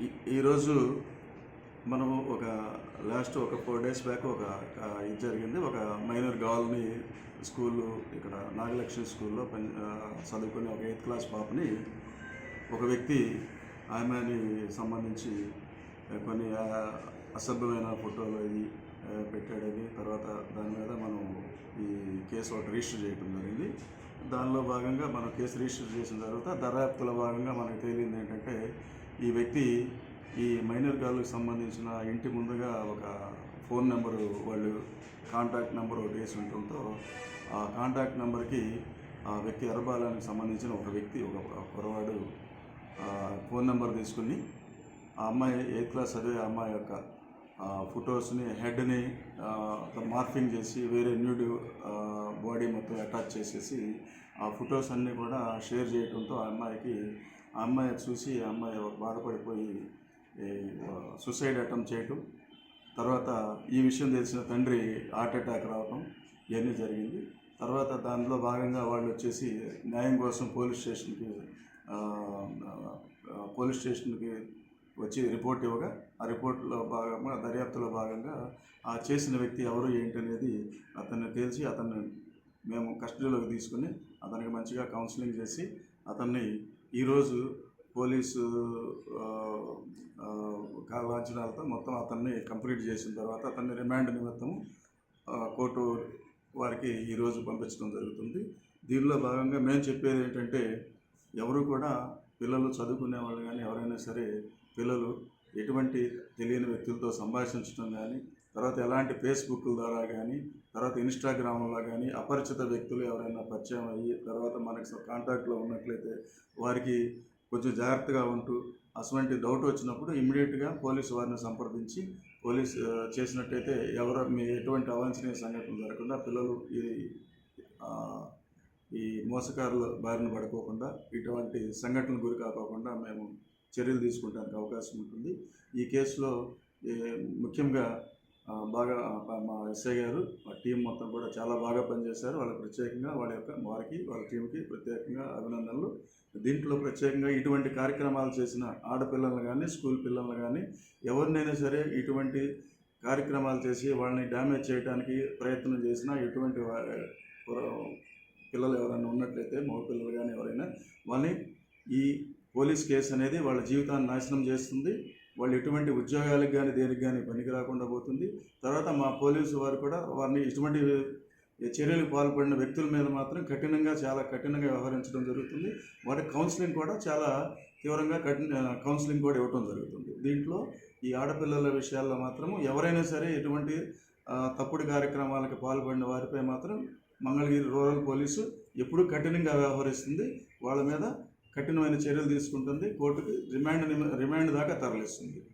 ఈ- ఈరోజు మనము ఒక లాస్ట్ ఒక ఫోర్ డేస్ బ్యాక్ ఒక ఇది జరిగింది. ఒక మైనర్ గర్ల్ని స్కూల్ ఇక్కడ నాగలక్ష్మి స్కూల్లో పని చదువుకునే ఒక ఎయిత్ క్లాస్ పాపని ఒక వ్యక్తి ఆమెని సంబంధించి కొన్ని అసభ్యమైన ఫోటోలు అవి పెట్టాడని తర్వాత దాని మీద మనం ఈ కేసు ఒకటి రిజిస్టర్ చేయడం జరిగింది. దానిలో భాగంగా మనం కేసు రిజిస్టర్ చేసిన తర్వాత దర్యాప్తులో భాగంగా మనకు తేలింది ఏంటంటే ఈ వ్యక్తి ఈ మైనర్ గర్ల్కి సంబంధించిన ఇంటి ముందుగా ఒక ఫోన్ నెంబరు వాళ్ళు కాంటాక్ట్ నెంబర్ ఒకటి వేసి ఉండటంతో ఆ కాంటాక్ట్ నెంబర్కి ఆ వ్యక్తి ఎర్రబాలానికి సంబంధించిన ఒక వ్యక్తి ఒక కురవాడు ఫోన్ నెంబర్ తీసుకుని ఆ అమ్మాయి ఎయిత్ క్లాస్ చదివే అమ్మాయి యొక్క ఫొటోస్ని హెడ్ని మార్ఫింగ్ చేసి వేరే న్యూడ్ బాడీ మొత్తం అటాచ్ చేసేసి ఆ ఫొటోస్ అన్నీ కూడా షేర్ చేయడంతో ఆ అమ్మాయికి ఆ అమ్మాయి చూసి ఆ అమ్మాయి బాధపడిపోయి సూసైడ్ అటెంప్ట్ చేయటం. తర్వాత ఈ విషయం తెలిసిన తండ్రి హార్ట్ అటాక్ రావటం ఇవన్నీ జరిగింది. తర్వాత దానిలో భాగంగా వాళ్ళు వచ్చేసి న్యాయం కోసం పోలీస్ స్టేషన్కి పోలీస్ స్టేషన్కి వచ్చి రిపోర్ట్ ఇవ్వగా ఆ రిపోర్ట్లో భాగంగా దర్యాప్తులో భాగంగా ఆ చేసిన వ్యక్తి ఎవరు ఏంటనేది అతన్ని తేల్చి అతన్ని మేము కస్టడీలోకి తీసుకుని అతనికి మంచిగా కౌన్సిలింగ్ చేసి అతన్ని ఈరోజు పోలీసు ఆ, లాంఛనాలతో మొత్తం అతన్ని కంప్లీట్ చేసిన తర్వాత అతన్ని రిమాండ్ నిమిత్తం కోర్టు వారికి ఈరోజు పంపించడం జరుగుతుంది. దీనిలో భాగంగా మేము చెప్పేది ఏంటంటే ఎవరు కూడా పిల్లలు చదువుకునే వాళ్ళు కానీ ఎవరైనా సరే పిల్లలు ఎటువంటి తెలియని వ్యక్తులతో సంభాషించడం కానీ తర్వాత ఎలాంటి ఫేస్బుక్ ద్వారా కానీ తర్వాత ఇన్స్టాగ్రామ్లో కానీ అపరిచిత వ్యక్తులు ఎవరైనా పరిచయం అయ్యి తర్వాత మనకి కాంటాక్ట్లో ఉన్నట్లయితే వారికి కొంచెం జాగ్రత్తగా ఉంటూ అటువంటి డౌట్ వచ్చినప్పుడు ఇమ్మీడియట్గా పోలీసు వారిని సంప్రదించి పోలీస్ చేసినట్టయితే ఎవరు మీ ఎటువంటి అవాంఛనీయ సంఘటనలు జరగకుండా పిల్లలు ఈ ఈ మోసకారుల బారిన పడుకోకుండా ఇటువంటి సంఘటనలు గురి కాకోకుండా మేము చర్యలు తీసుకోవడానికి అవకాశం ఉంటుంది. ఈ కేసులో ముఖ్యంగా బాగా మా ఎస్ఐ గారు మా టీం మొత్తం కూడా చాలా బాగా పనిచేశారు. వాళ్ళకి ప్రత్యేకంగా వాళ్ళ యొక్క వారికి వాళ్ళ టీంకి ప్రత్యేకంగా అభినందనలు. దీంట్లో ప్రత్యేకంగా ఇటువంటి కార్యక్రమాలు చేసిన ఆడపిల్లలను కానీ స్కూల్ పిల్లలను కానీ ఎవరినైనా సరే ఇటువంటి కార్యక్రమాలు చేసి వాళ్ళని డ్యామేజ్ చేయడానికి ప్రయత్నం చేసినా ఎటువంటి పిల్లలు ఎవరైనా ఉన్నట్లయితే మగ పిల్లలు కానీ ఎవరైనా వాళ్ళని ఈ పోలీస్ కేసు అనేది వాళ్ళ జీవితాన్ని నాశనం చేస్తుంది. వాళ్ళు ఎటువంటి ఉద్యోగాలకు కానీ దేనికి కానీ పనికి రాకుండా పోతుంది. తర్వాత మా పోలీసు వారు కూడా వారిని ఇటువంటి చర్యలకు పాల్పడిన వ్యక్తుల మీద మాత్రం కఠినంగా చాలా కఠినంగా వ్యవహరించడం జరుగుతుంది. వారి కౌన్సిలింగ్ కూడా చాలా తీవ్రంగా కఠిన కౌన్సిలింగ్ కూడా ఇవ్వడం జరుగుతుంది. దీంట్లో ఈ ఆడపిల్లల విషయాల్లో మాత్రం ఎవరైనా సరే ఎటువంటి తప్పుడు కార్యక్రమాలకు పాల్పడిన వారిపై మాత్రం మంగళగిరి రూరల్ పోలీసు ఎప్పుడూ కఠినంగా వ్యవహరిస్తుంది. వాళ్ళ మీద కఠినమైన చర్యలు తీసుకుంటుంది. కోర్టుకి రిమాండ్ రిమాండ్ దాకా తరలిస్తుంది.